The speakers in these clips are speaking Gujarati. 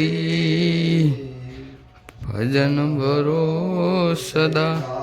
આરતી ભજન ભરો સદા.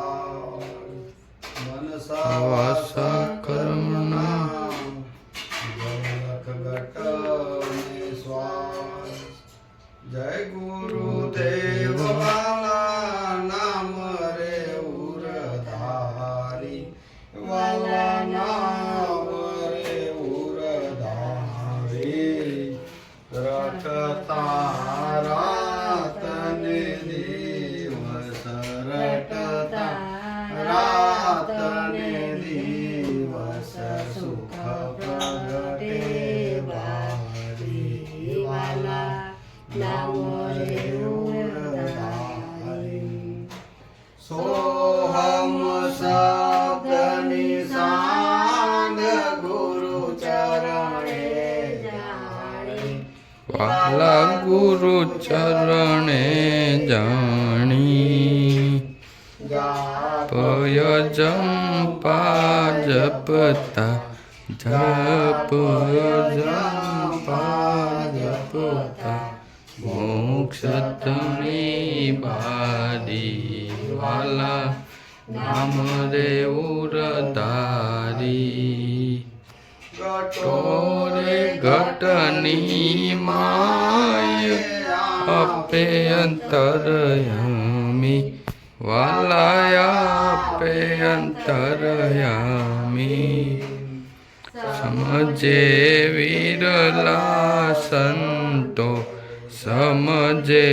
વાલા ગુરુ ચરણે જાણી. પય જંપા જપતા જપ જંપા જપતા મોક્ષ તણી બારી વાલા, નામ રે ઉરધારી ટોરે ઘટની માય આપે અંતરયામી વાલાયાપે અંતરયામી સમજે વિરલા સંતો સમજે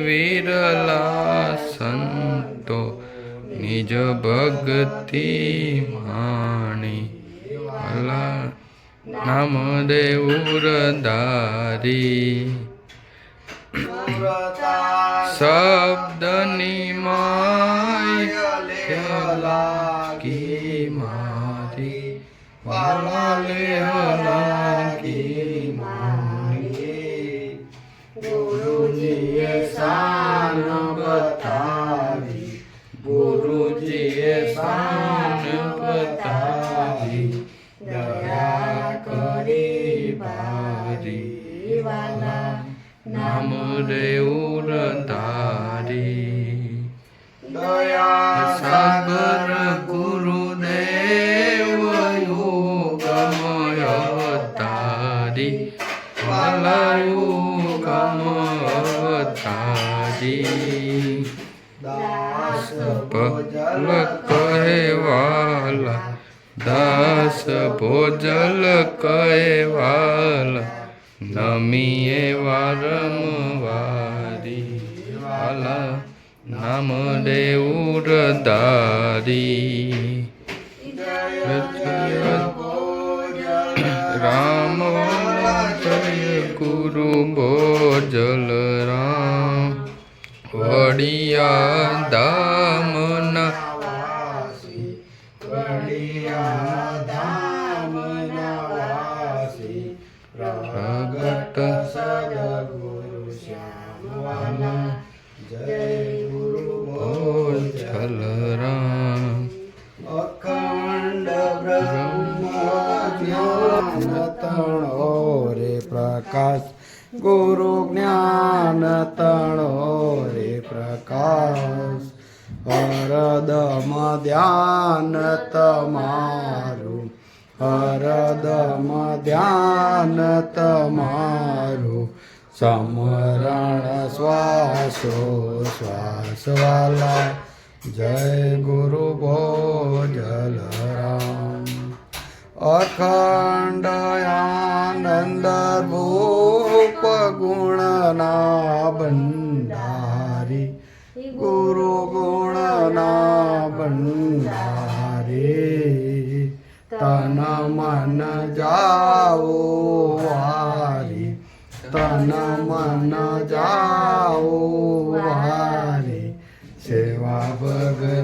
વિરલા સંતો નિજ ભક્તિ માણી વાલા નામ દેવરદારી શબ્દની માય લાગી મારી વાલા લે લાગી મારી ગુરુજીએ શાન બતાવી ગુરુજીએ શાન બતાવી દયા કરી બારી વાલા નામ રે ઉરધારી દયા સાગર ગુરુદેવ યુગમય તારી વાલાયુ ગમ તારી દાસ ભલ કહે વાલા દાસ ભોજલ કહે વાલા નમીએ વારંવારી વાલા નામ દેઉર દારી રામ ગુરુ ભોજલ રામ વડિયા દામના વડિયા ભોજલ રામ અખંડ બ્રહ્મ જ્ઞાન તણો રે પ્રકાશ ગુરુ જ્ઞાન તણો રે પ્રકાશ હરદમ ધ્યાન તમારું હરદમ ધ્યાન તમારું સમરણ શ્વાસો શ્વાસ વાલા જય ગુરુ ભોજલ રામ. અખંડ આનંદ ભૂપ ગુણના ભંડારી ગુરુ ગુણના ભંડારી તન મન જાઓ વારી તન મન જાઓ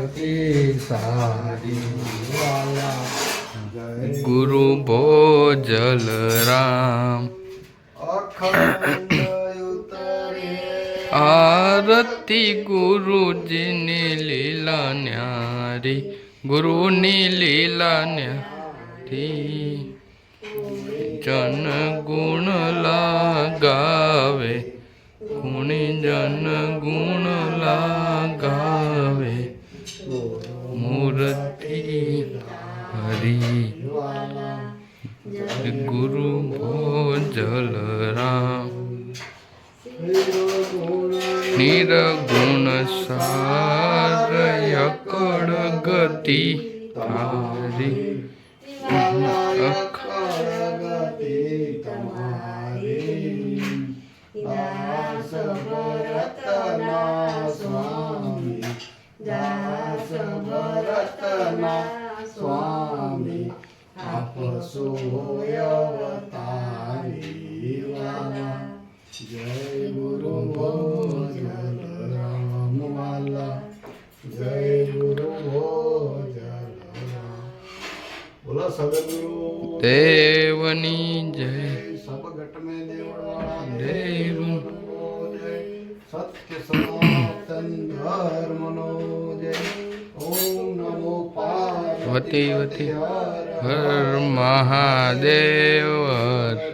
ભગતિ સારી ગુરુ ભોજલ રામ આરતી ગુરુજીની લીલા ન્યારી ગુરુની લીલા ન્યારી જન ગુણ લાગાવે ગુણી જન ગુણ લાગાવે હરી ગુરુ ભોજલ રામ નિર્ગુણ સાર યકડ ગતિ તારી દાસ ભરતના સ્વામી દાસ ભરતના સ્વામી अपसूयवतारिवाला जय गुरु भोजल रामवाला जय गुरु भोजल बोला देवनी जय। सब घट में देव जय सत्य सनातन धर्मनो जय। ओम नमो पार्वती वती હર મહાદેવ હર